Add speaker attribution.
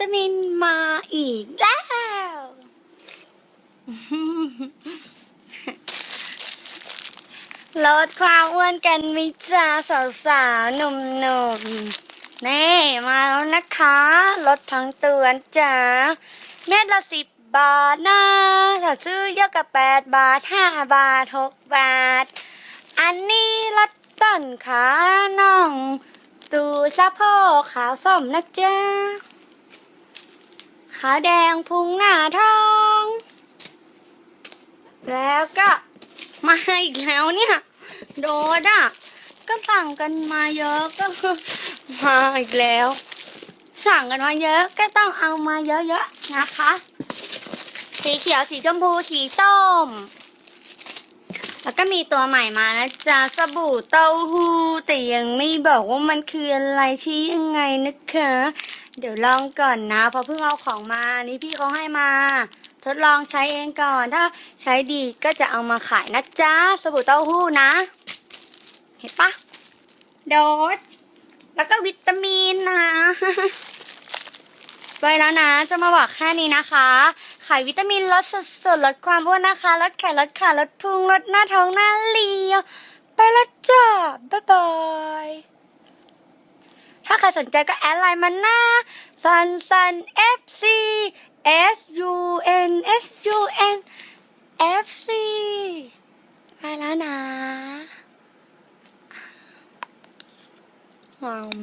Speaker 1: ตามินมาอีกแล้ว ลดความอ้วนกันมิจ้าสาวๆหนุ่มๆนี่มาแล้วนะคะ ลดทั้งตัวจ้าเม็ดละสิบบาทนะถ้าซื้อเยอะกับแปดบาทห้าบาทหกบาท อันนี้ลดต้นขาน่อง ตูสะโพกขาวส้มนะจ๊ะ ขาวแดงพุงหน้าท้อง แล้วก็มาอีกแล้วเนี่ย โดดอะ ก็สั่งกันมาเยอะก็มาอีกแล้ว สั่งกันมาเยอะก็ต้องเอามาเยอะๆนะคะ สีเขียวสีชมพูสีส้ม แล้วก็มีตัวใหม่มานะจ๊ะสบู่เต้าหู้แต่ยังไม่บอกว่ามันคืออะไรชี้ยังไงนะคะ เดี๋ยวลองก่อนนะเพราะเพิ่งเอาของมานี่พี่เขาให้มา ทดลองใช้เองก่อนถ้าใช้ดีก็จะเอามาขายนะจ๊ะสบู่เต้าหู้นะ เห็นปะโดดแล้วก็วิตามินนะไปแล้วนะ จะมาบอกแค่นี้นะคะ ขายวิตามินลดสุดๆลดความอ้วนนะคะ ลดแขลดขาลดพุงลดหน้าท้องหน้าเรียว ไปแล้วจ้า ใครสนใจก็แอดไลน์มาหน้าซันซัน f c s u n s u n f c ไปแล้วนะหอม